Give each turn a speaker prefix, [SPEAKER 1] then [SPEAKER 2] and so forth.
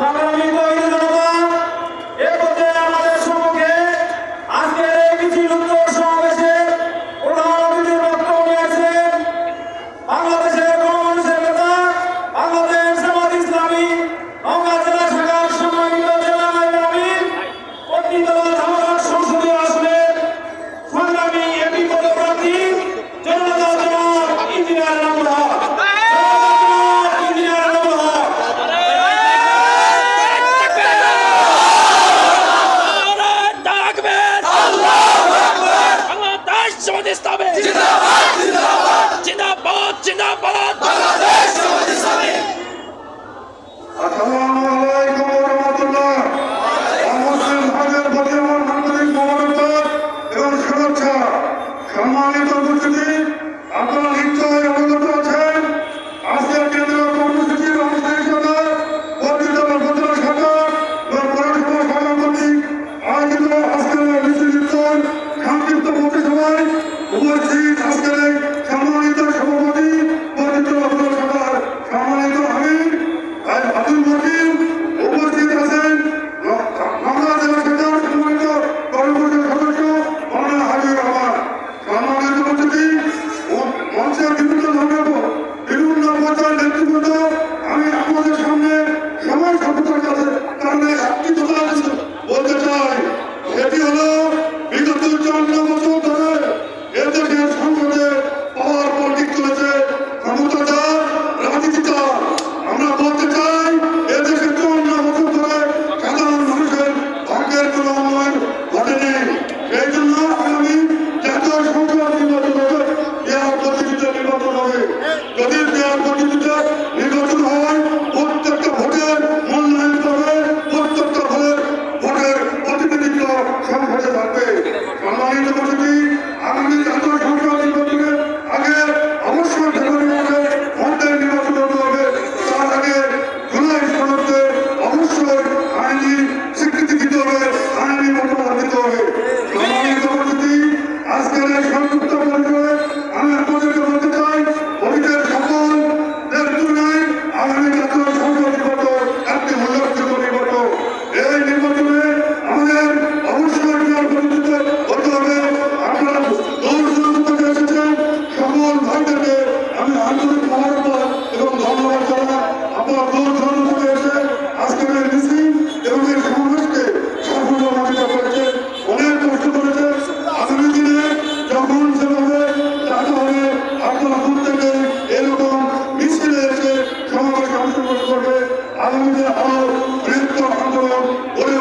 [SPEAKER 1] সংগ্রামী
[SPEAKER 2] 勝でした。সমন্বয় জন্য আগামী জাতীয় সংসদ নির্বাচন হবে, বিহার নির্বাচন হবে। যদি বিহার প্রতিযোগিতা নির্বাচন হয় হুজুর বৃদ্ধ হুজুর